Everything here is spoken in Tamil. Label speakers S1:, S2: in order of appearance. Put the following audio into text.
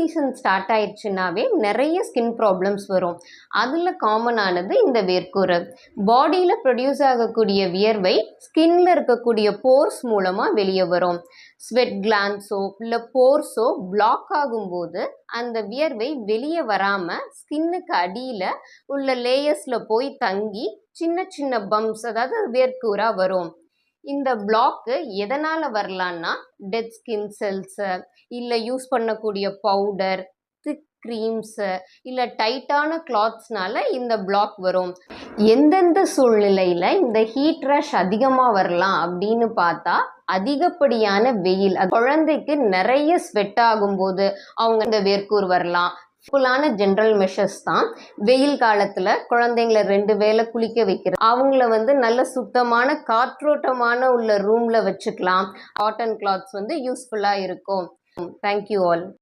S1: சீசன் ஸ்டார்ட் ஆயிடுச்சுனாவே நிறைய ஸ்கின் ப்ராப்ளம்ஸ் வரும். அதில் காமனானது இந்த வேர்க்கூரை. பாடியில் ப்ரொடியூஸ் ஆகக்கூடிய வியர்வை ஸ்கின்ல இருக்கக்கூடிய போர்ஸ் மூலமாக வெளியே வரும். ஸ்வெட் கிளான்ஸோ இல்லை போர்ஸோ பிளாக் ஆகும்போது அந்த வியர்வை வெளியே வராமல் ஸ்கின்னுக்கு அடியில் உள்ள லேயர்ஸில் போய் தங்கி சின்ன சின்ன பம்ப்ஸ் அதாவது வேர்க்கூரா வரும். இந்த பிளாக்கு எதனால் வரலான்னா டெட் ஸ்கின் செல்ஸு இல்லை யூஸ் பண்ணக்கூடிய பவுடர் திக் க்ரீம்ஸு இல்லை டைட்டான கிளாத்ஸ்னால இந்த பிளாக் வரும். எந்தெந்த சூழ்நிலையில் இந்த ஹீட் ரஷ் அதிகமாக வரலாம் அப்படின்னு பார்த்தா அதிகப்படியான வெயில் குழந்தைக்கு நிறைய ஸ்வெட் ஆகும்போது அவங்க இந்த வேர்க்கூர் வரலாம். ஃபுல்லான ஜென்ரல் மெஷர்ஸ் தான். வெயில் காலத்தில் குழந்தைங்கள ரெண்டு வேளை குளிக்க வைக்கிறது அவங்கள வந்து நல்ல சுத்தமான காற்றோட்டமான உள்ள ரூமில் வச்சுக்கலாம். காட்டன் கிளாத்ஸ் வந்து யூஸ்ஃபுல்லாக இருக்கும். Thank you all